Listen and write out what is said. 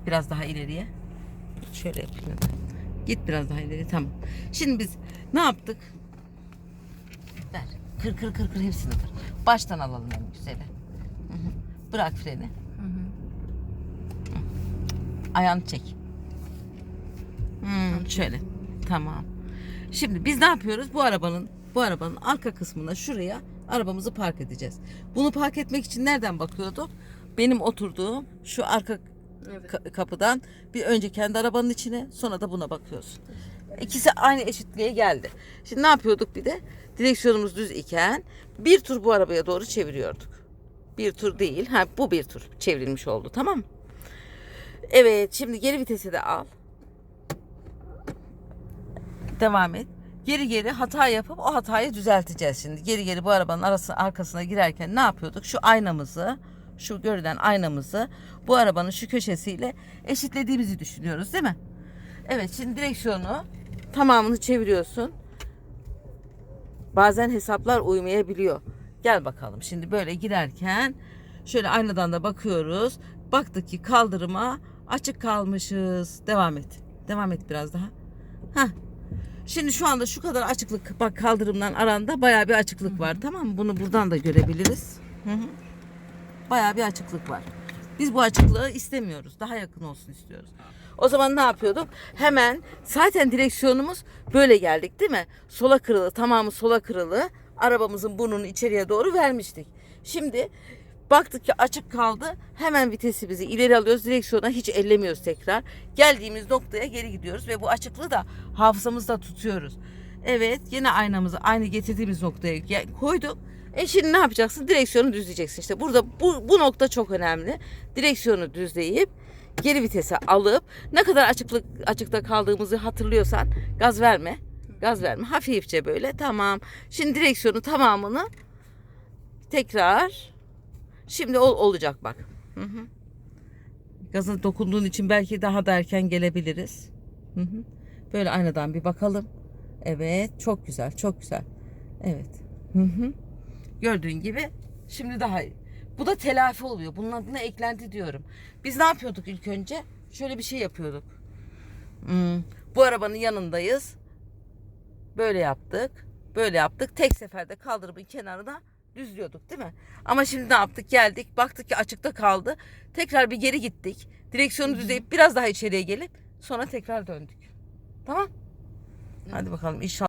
Git biraz daha ileriye. Şöyle yapayım. Git biraz daha ileri. Tamam. Şimdi biz ne yaptık? Ver. Kır kır kır kır hepsini kır. Baştan alalım en güzeli. Bırak freni. Hı. Ayağını çek. Hmm, şöyle. Tamam. Şimdi biz ne yapıyoruz? Bu arabanın bu arabanın arka kısmına şuraya arabamızı park edeceğiz. Bunu park etmek için nereden bakıyorduk? Benim oturduğum şu arka Evet. ka- kapıdan bir önce kendi arabanın içine sonra da buna bakıyorsun. İkisi aynı eşitliğe geldi. Şimdi ne yapıyorduk bir de? Direksiyonumuz düz iken bir tur bu arabaya doğru çeviriyorduk. Bir tur değil. Ha bu bir tur çevrilmiş oldu tamam mı? Evet şimdi geri vitesi de al. Devam et. Geri geri hata yapıp o hatayı düzelteceğiz şimdi. Geri geri bu arabanın arası arkasına girerken ne yapıyorduk? Şu aynamızı, şu görülen aynamızı bu arabanın şu köşesiyle eşitlediğimizi düşünüyoruz değil mi? Evet şimdi direksiyonu tamamını çeviriyorsun. Bazen hesaplar uymayabiliyor. Gel bakalım şimdi böyle girerken şöyle aynadan da bakıyoruz. Baktık ki kaldırıma açık kalmışız. Devam et. Devam et biraz daha. Heh. Şimdi şu anda şu kadar açıklık bak kaldırımdan aranda bayağı bir açıklık var tamam mı? Bunu buradan da görebiliriz. Hı hı. Bayağı bir açıklık var. Biz bu açıklığı istemiyoruz. Daha yakın olsun istiyoruz. O zaman ne yapıyorduk? Hemen zaten direksiyonumuz böyle geldik değil mi? Sola kırılı, tamamı sola kırılı. Arabamızın burnunu içeriye doğru vermiştik. Şimdi baktık ki açık kaldı. Hemen vitesimizi ileri alıyoruz. Direksiyona hiç ellemiyoruz tekrar. Geldiğimiz noktaya geri gidiyoruz ve bu açıklığı da hafızamızda tutuyoruz. Evet yine aynamızı aynı getirdiğimiz noktaya koyduk. E şimdi ne yapacaksın? Direksiyonu düzleyeceksin. İşte burada bu, bu nokta çok önemli. Direksiyonu düzleyip geri vitese alıp ne kadar açıklık açıkta kaldığımızı hatırlıyorsan gaz verme. Gaz verme. Hafifçe böyle tamam. Şimdi direksiyonu tamamını tekrar şimdi ol, olacak bak. Hı hı. Gaza dokunduğun için belki daha da erken gelebiliriz. Hı hı. Böyle aynadan bir bakalım. Evet, çok güzel, çok güzel. Evet. Hı hı. Gördüğün gibi şimdi daha iyi. Bu da telafi oluyor. Bunun adına eklenti diyorum. Biz ne yapıyorduk ilk önce? Şöyle bir şey yapıyorduk. Hmm, Bu arabanın yanındayız. Böyle yaptık. Böyle yaptık. Tek seferde kaldırımın kenarına düzlüyorduk değil mi? Ama şimdi ne yaptık? Geldik. Baktık ki açıkta kaldı. Tekrar bir geri gittik. Direksiyonu düzleyip biraz daha içeriye gelip sonra tekrar döndük. Tamam? Hadi bakalım inşallah.